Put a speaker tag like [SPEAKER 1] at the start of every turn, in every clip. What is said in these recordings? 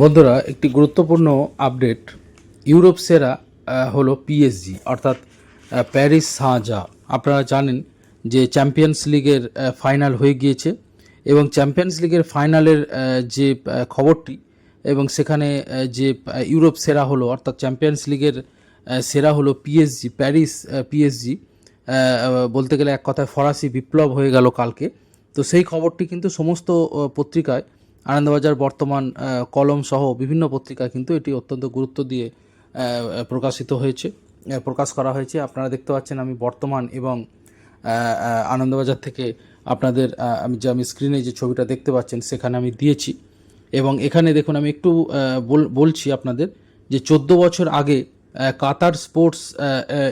[SPEAKER 1] বন্ধুরা, একটি গুরুত্বপূর্ণ আপডেট। ইউরোপ সেরা হলো পিএসজি অর্থাৎ প্যারিস সাঁজা আপনারা জানেন যে চ্যাম্পিয়ন্স লিগের ফাইনাল হয়ে গিয়েছে এবং চ্যাম্পিয়ন্স লিগের ফাইনালের যে খবরটি এবং সেখানে যে ইউরোপ সেরা হলো, অর্থাৎ চ্যাম্পিয়ন্স লিগের সেরা হলো পিএসজি প্যারিস পিএসজি বলতে গেলে এক কথায় ফরাসি বিপ্লব হয়ে গেল কালকে। তো সেই খবরটি কিন্তু সমস্ত পত্রিকায় আনন্দবাজার বর্তমান কলম সহ বিভিন্ন পত্রিকা কিন্তু এটি অত্যন্ত গুরুত্ব দিয়ে প্রকাশিত হয়েছে প্রকাশ করা হয়েছে। আপনারা দেখতে পাচ্ছেন আমি বর্তমান এবং আনন্দবাজার থেকে আপনাদের আমি যে আমি স্ক্রিনে যে ছবিটা দেখতে পাচ্ছেন সেখানে আমি দিয়েছি। এবং এখানে দেখুন আমি একটু বল- বলছি আপনাদের যে চোদ্দ বছর আগে Qatar sports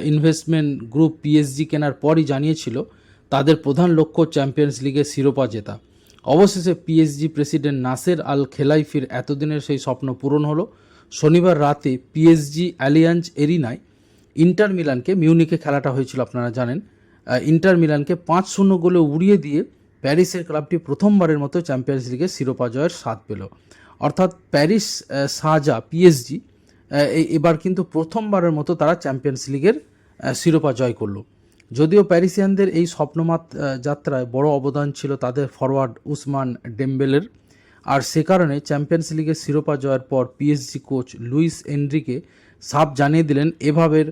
[SPEAKER 1] investment group PSG কেনার পরই জানিয়েছিল, তাদের প্রধান লক্ষ্য চ্যাম্পিয়ন্স লিগে শিরোপা জেতা। অবশেষে পিএসজি প্রেসিডেন্ট নাসের আল খেলাইফির এতদিনের সেই স্বপ্ন পূরণ হলো। শনিবার রাতে পিএসজি অ্যালিয়ান্স এরিনায় ইন্টার মিলানকে মিউনিকে খেলাটা হয়েছিল, আপনারা জানেন। ইন্টার মিলানকে পাঁচ শূন্য গোলে উড়িয়ে দিয়ে প্যারিসের ক্লাবটি প্রথমবারের মতো চ্যাম্পিয়ন্স লিগের শিরোপা জয়ের স্বাদ পেল। অর্থাৎ প্যারিস সাজা পিএসজি এবার কিন্তু প্রথমবারের মতো তারা চ্যাম্পিয়ন্স লিগের শিরোপা জয় করল। যদিও প্যারিসিয়ানদের এই স্বপ্নমাত যাত্রায় বড় অবদান ছিল তাদের ফরওয়ার্ড উসমান ডেম্বেলের। আর সে কারণে চ্যাম্পিয়ন্স লিগের শিরোপা জয়ের পর পিএসজি কোচ লুইস এনরিকে সাপ জানিয়ে দিলেন, এভাবের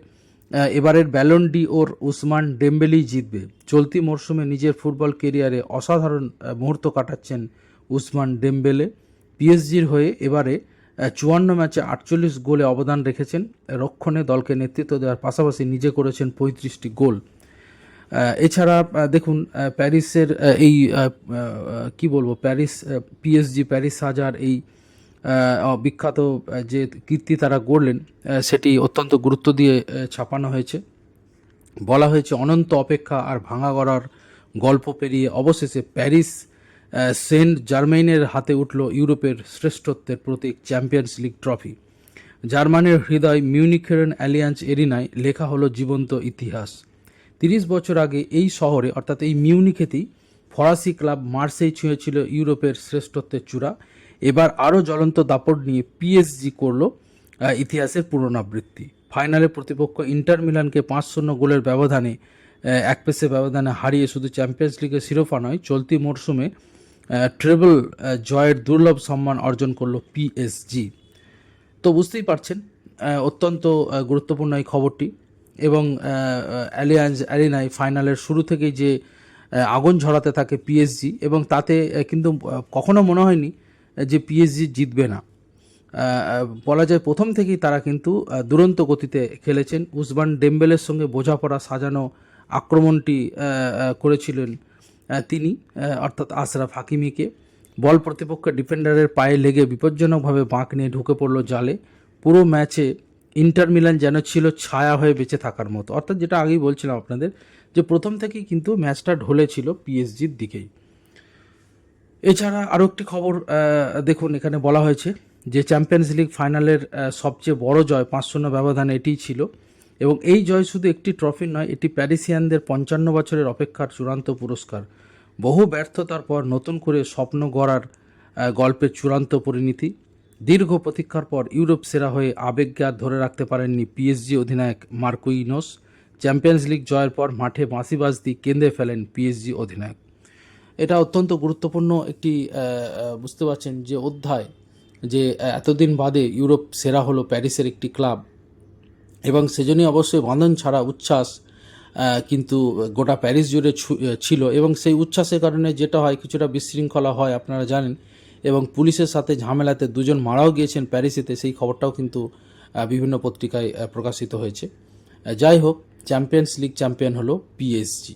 [SPEAKER 1] এবারের ব্যালন ডি ওর উসমান ডেম্বেলেই জিতবে। চলতি মরশুমে নিজের ফুটবল কেরিয়ারে অসাধারণ মুহূর্ত কাটাচ্ছেন উসমান ডেম্বেলে। পিএসজির হয়ে এবারে চুয়ান্ন ম্যাচে আটচল্লিশ গোলে অবদান রেখেছেন। রক্ষণে দলকে নেতৃত্ব দেওয়ার পাশাপাশি নিজে করেছেন পঁয়ত্রিশটি গোল। এছাড়া দেখুন প্যারিসের এই কি বলব, প্যারিস পিএসজি প্যারিস হাজার, এই বিখ্যাত যে কীর্তি তারা গড়লেন সেটি অত্যন্ত গুরুত্ব দিয়ে ছাপানো হয়েছে। বলা হয়েছে, অনন্ত অপেক্ষা আর ভাঙা গড়ার গল্প পেরিয়ে অবশেষে প্যারিস সেন্ট জার্মেইনের হাতে উঠল ইউরোপের শ্রেষ্ঠত্বের প্রতীক চ্যাম্পিয়ন্স লিগ ট্রফি। জার্মানির হৃদয় মিউনিখেরন অ্যালিয়ান্স এরিনায় লেখা হলো জীবন্ত ইতিহাস। তিরিশ বছর আগে এই শহরে, অর্থাৎ এই মিউনিখেতেই ফরাসি ক্লাব মার্সেই ছুঁয়েছিল ইউরোপের শ্রেষ্ঠত্বের চূড়া। এবার আরও জ্বলন্ত দাপট নিয়ে পিএসজি করল ইতিহাসের পুনরাবৃত্তি। ফাইনালে প্রতিপক্ষ ইন্টার মিলানকে পাঁচ শূন্য গোলের ব্যবধানে এক পেসে ব্যবধানে হারিয়ে শুধু চ্যাম্পিয়ন্স লিগের শিরোপা নয়, চলতি মরশুমে ট্রেবল জয়ের দুর্লভ সম্মান অর্জন করল পিএসজি তো বুঝতেই পারছেন অত্যন্ত গুরুত্বপূর্ণ এই খবরটি। এবং অ্যালিয়ান্স অ্যারিনায় ফাইনালের শুরু থেকেই যে আগুন ঝরাতে থাকে পিএসজি এবং তাতে কিন্তু কখনো মনে হয়নি যে পিএসজি জিতবে না। বলা যায় প্রথম থেকেই তারা কিন্তু দুরন্ত গতিতে খেলেছেন। উসমান ডেম্বেলের সঙ্গে বোঝাপড়া সাজানো আক্রমণটি করেছিলেন তিনি অর্থাৎ আশরাফ হাকিমিকে। বল প্রতিপক্ষের ডিফেন্ডারের পায়ে লেগে বিপজ্জনকভাবে বাঁক নিয়ে ঢুকে পড়ল জালে। পুরো ম্যাচে ইন্টার মিলান যেন ছিল ছায়া হয়ে বেঁচে থাকার মতো। অর্থাৎ যেটা আগেই বলছিলাম আপনাদের, যে প্রথম থেকেই কিন্তু ম্যাচটা ঢলে ছিল পিএসজির দিকেই। এছাড়া আরও একটি খবর দেখুন, এখানে বলা হয়েছে যে চ্যাম্পিয়ন্স লিগ ফাইনালের সবচেয়ে বড় জয় পাঁচ শূন্য ব্যবধান এটিই ছিল। এবং এই জয় শুধু একটি ট্রফি নয়, এটি প্যারিসিয়ানদের পঞ্চান্ন বছরের অপেক্ষার চূড়ান্ত পুরস্কার। বহু ব্যর্থতার পর নতুন করে স্বপ্ন গড়ার গল্পের চূড়ান্ত পরিণতি। দীর্ঘ প্রতীক্ষার পর ইউরোপ সেরা হয়ে আবেগকে আর ধরে রাখতে পারেননি পিএসজি অধিনায়ক মার্কুইনোস চ্যাম্পিয়ন্স লিগ জয়ের পর মাঠে বাঁশি বাজতি কেঁদে ফেলেন পিএসজি অধিনায়ক। এটা অত্যন্ত গুরুত্বপূর্ণ একটি বুঝতে পারছেন যে অধ্যায় যে এতদিন বাদে ইউরোপ সেরা হলো প্যারিসের একটি ক্লাব। এবং সেজন্যই অবশ্যই বাঁধন ছাড়া উচ্ছ্বাস কিন্তু গোটা প্যারিস জুড়ে ছিল। এবং সেই উচ্ছ্বাসের কারণে যেটা হয়, কিছুটা বিশৃঙ্খলা হয়, আপনারা জানেন। এবং পুলিশের সাথে ঝামেলাতে দুজন মারাও গিয়েছেন প্যারিসেতে, সেই খবরটাও কিন্তু বিভিন্ন পত্রিকায় প্রকাশিত হয়েছে। যাই হোক, চ্যাম্পিয়ন্স লিগ চ্যাম্পিয়ন হলো পিএসজি